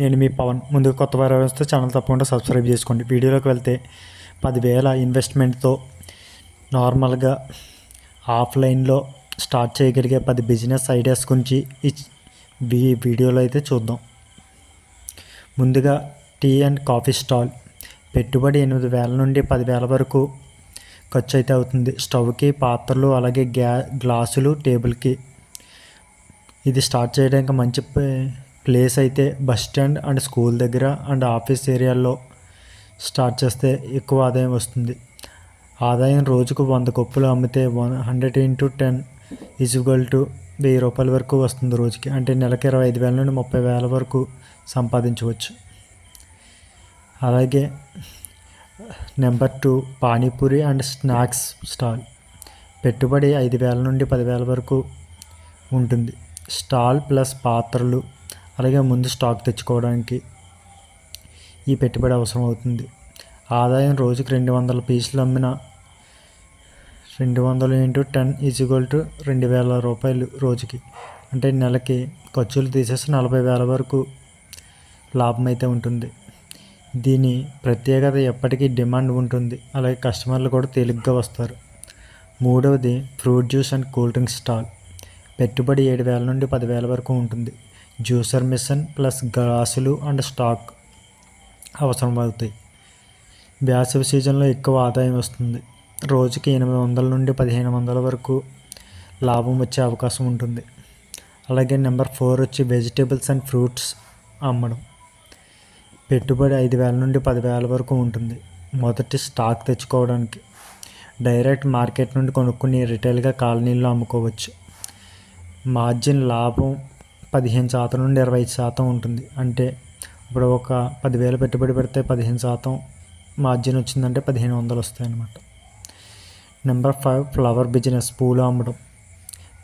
నేను మీ పవన్. ముందు కొత్త వారు వస్తే ఛానల్ తప్పకుండా సబ్స్క్రైబ్ చేసుకోండి. వీడియోలోకి వెళ్తే పదివేల ఇన్వెస్ట్మెంట్తో నార్మల్గా ఆఫ్లైన్లో స్టార్ట్ చేయగలిగే పది బిజినెస్ ఐడియాస్ గురించి ఈ వీడియోలో అయితే చూద్దాం. ముందుగా టీ అండ్ కాఫీ స్టాల్. పెట్టుబడి ఎనిమిది వేల నుండి పదివేల వరకు ఖర్చు అయితే అవుతుంది. స్టవ్కి పాత్రలు అలాగే గ్యా గ్లాసులు టేబుల్కి. ఇది స్టార్ట్ చేయడానికి మంచి ప్లేస్ అయితే బస్ స్టాండ్ అండ్ స్కూల్ దగ్గర అండ్ ఆఫీస్ ఏరియాల్లో స్టార్ట్ చేస్తే ఎక్కువ ఆదాయం వస్తుంది. ఆదాయం రోజుకు వంద కప్పులు అమ్మితే one hundred into ten equal to వెయ్యి రూపాయల వరకు వస్తుంది రోజుకి. అంటే నెలకి ఇరవై ఐదు వేల నుండి ముప్పై వేల వరకు సంపాదించవచ్చు. అలాగే number two panipuri and snacks stall పెట్టుబడి ఐదు వేల నుండి పదివేల వరకు ఉంటుంది. స్టాల్ ప్లస్ పాత్రలు అలాగే ముందు స్టాక్ తెచ్చుకోవడానికి ఈ పెట్టుబడి అవసరం అవుతుంది ఆదాయం రోజుకి రెండు వందల పీసులు అమ్మిన రెండు వందలు ఇంటూ టెన్ ఈజ్వల్ టు రెండు వేల రూపాయలు రోజుకి. అంటే నెలకి ఖర్చులు తీసేసి నలభై వేల వరకు లాభం అయితే ఉంటుంది. దీని ప్రత్యేకత ఎప్పటికీ డిమాండ్ ఉంటుంది. అలాగే కస్టమర్లు కూడా తేలిగ్గా వస్తారు. మూడవది fruit juice and cool drinks stall పెట్టుబడి ఏడు వేల నుండి పదివేల వరకు ఉంటుంది. జ్యూసర్ మిషన్ ప్లస్ గ్లాసులు అండ్ స్టాక్ అవసరం అవుతాయి వేసవి సీజన్లో ఎక్కువ ఆదాయం వస్తుంది. రోజుకి ఎనిమిది వందల నుండి పదిహేను వందల వరకు లాభం వచ్చే అవకాశం ఉంటుంది. అలాగే నెంబర్ ఫోర్ వచ్చి వెజిటేబుల్స్ అండ్ ఫ్రూట్స్ అమ్మడం. పెట్టుబడి ఐదు వేల నుండి పదివేల వరకు ఉంటుంది. మొదటి స్టాక్ తెచ్చుకోవడానికి. డైరెక్ట్ మార్కెట్ నుండి కొనుక్కుని రిటైల్గా కాలనీల్లో అమ్ముకోవచ్చు. మార్జిన్ లాభం పదిహేను శాతం నుండి ఇరవై ఐదు శాతం ఉంటుంది. అంటే ఇప్పుడు ఒక పదివేలు పెట్టుబడి పెడితే పదిహేను శాతం మార్జిన్ వచ్చిందంటే పదిహేను వందలు వస్తాయి అన్నమాట నెంబర్ ఫైవ్ ఫ్లవర్ బిజినెస్ పూలు అమ్మడం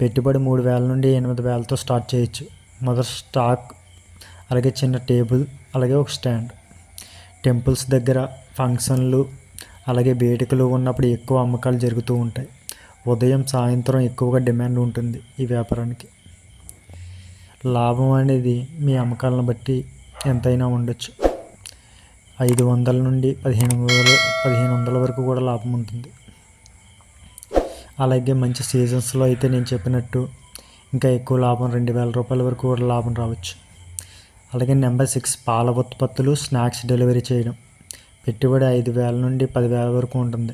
పెట్టుబడి మూడు వేల నుండి ఎనిమిది వేలతో స్టార్ట్ చేయొచ్చు. మొదటి స్టాక్ అలాగే చిన్న టేబుల్ అలాగే ఒక స్టాండ్ టెంపుల్స్ దగ్గర ఫంక్షన్లు అలాగే వేడుకలు ఉన్నప్పుడు ఎక్కువ అమ్మకాలు జరుగుతూ ఉంటాయి. ఉదయం సాయంత్రం ఎక్కువగా డిమాండ్ ఉంటుంది ఈ వ్యాపారానికి. లాభం అనేది మీ అమ్మకాలను బట్టి ఎంతైనా ఉండొచ్చు. ఐదు వందల నుండి పదిహేను వందల పదిహేను వందల వరకు కూడా లాభం ఉంటుంది. అలాగే మంచి సీజన్స్లో అయితే నేను చెప్పినట్టు ఇంకా ఎక్కువ లాభం రెండు వేల రూపాయల వరకు కూడా లాభం రావచ్చు. అలాగే నెంబర్ సిక్స్ పాల ఉత్పత్తులు స్నాక్స్ డెలివరీ చేయడం. పెట్టుబడి ఐదు వేల నుండి పదివేల వరకు ఉంటుంది.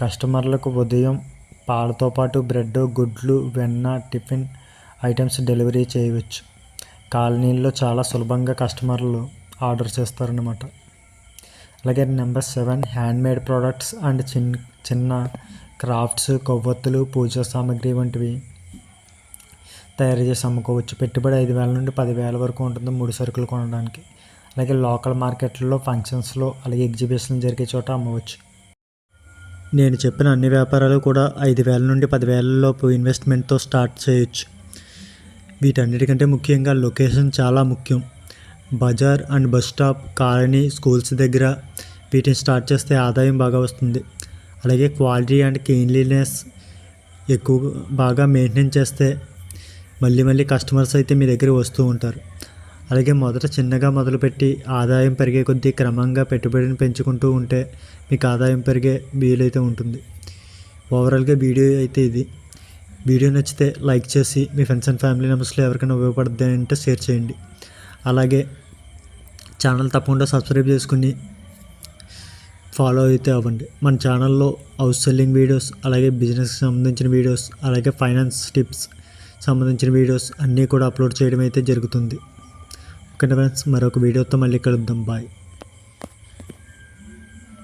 కస్టమర్లకు ఉదయం పాలతో పాటు బ్రెడ్ గుడ్లు వెన్న టిఫిన్ ఐటమ్స్ డెలివరీ చేయవచ్చు. కాలనీల్లో చాలా సులభంగా కస్టమర్లు ఆర్డర్ చేస్తారనమాట అలాగే number seven handmade products and చిన్న చిన్న క్రాఫ్ట్స్ కొవ్వొత్తులు పూజా సామాగ్రి వంటివి తయారు చేసి అమ్ముకోవచ్చు. పెట్టుబడి ఐదు వేల నుండి పదివేల వరకు ఉంటుంది మూడు సరుకులు కొనడానికి. అలాగే లోకల్ మార్కెట్లలో ఫంక్షన్స్లో అలాగే ఎగ్జిబిషన్ జరిగే చోట అమ్మవచ్చు. నేను చెప్పిన అన్ని వ్యాపారాలు కూడా ఐదు వేల నుండి పదివేలలోపు ఇన్వెస్ట్మెంట్తో స్టార్ట్ చేయొచ్చు. వీటన్నిటికంటే ముఖ్యంగా లొకేషన్ చాలా ముఖ్యం. Bazar and bus stop colony schools దగ్గర వీటిని స్టార్ట్ చేస్తే ఆదాయం బాగా వస్తుంది. అలాగే క్వాలిటీ అండ్ క్లీన్లీనెస్ ఎక్కువ బాగా మెయింటైన్ చేస్తే మళ్ళీ మళ్ళీ కస్టమర్స్ అయితే మీ దగ్గర వస్తూ ఉంటారు. అలాగే మొదట చిన్నగా మొదలుపెట్టి ఆదాయం పెరిగే కొద్దీ క్రమంగా పెట్టుబడిని పెంచుకుంటూ ఉంటే మీకు ఆదాయం పెరిగే వీలైతే ఉంటుంది. ఓవరాల్గా వీడియో అయితే ఇది. వీడియో నచ్చితే లైక్ చేసి మీ ఫ్రెండ్స్ అండ్ ఫ్యామిలీ మెంబర్స్లో ఎవరికైనా ఉపయోగపడుతుంది అంటే షేర్ చేయండి. అలాగే ఛానల్ తప్పకుండా సబ్స్క్రైబ్ చేసుకుని ఫాలో అయితే అవ్వండి. మన ఛానల్లో హౌస్ సెల్లింగ్ వీడియోస్ అలాగే బిజినెస్కి సంబంధించిన వీడియోస్ అలాగే ఫైనాన్స్ టిప్స్ సంబంధించిన వీడియోస్ అన్నీ కూడా అప్లోడ్ చేయడం అయితే జరుగుతుంది. Okay friends? మరొక వీడియోతో మళ్ళీ కలుద్దాం. బాయ్.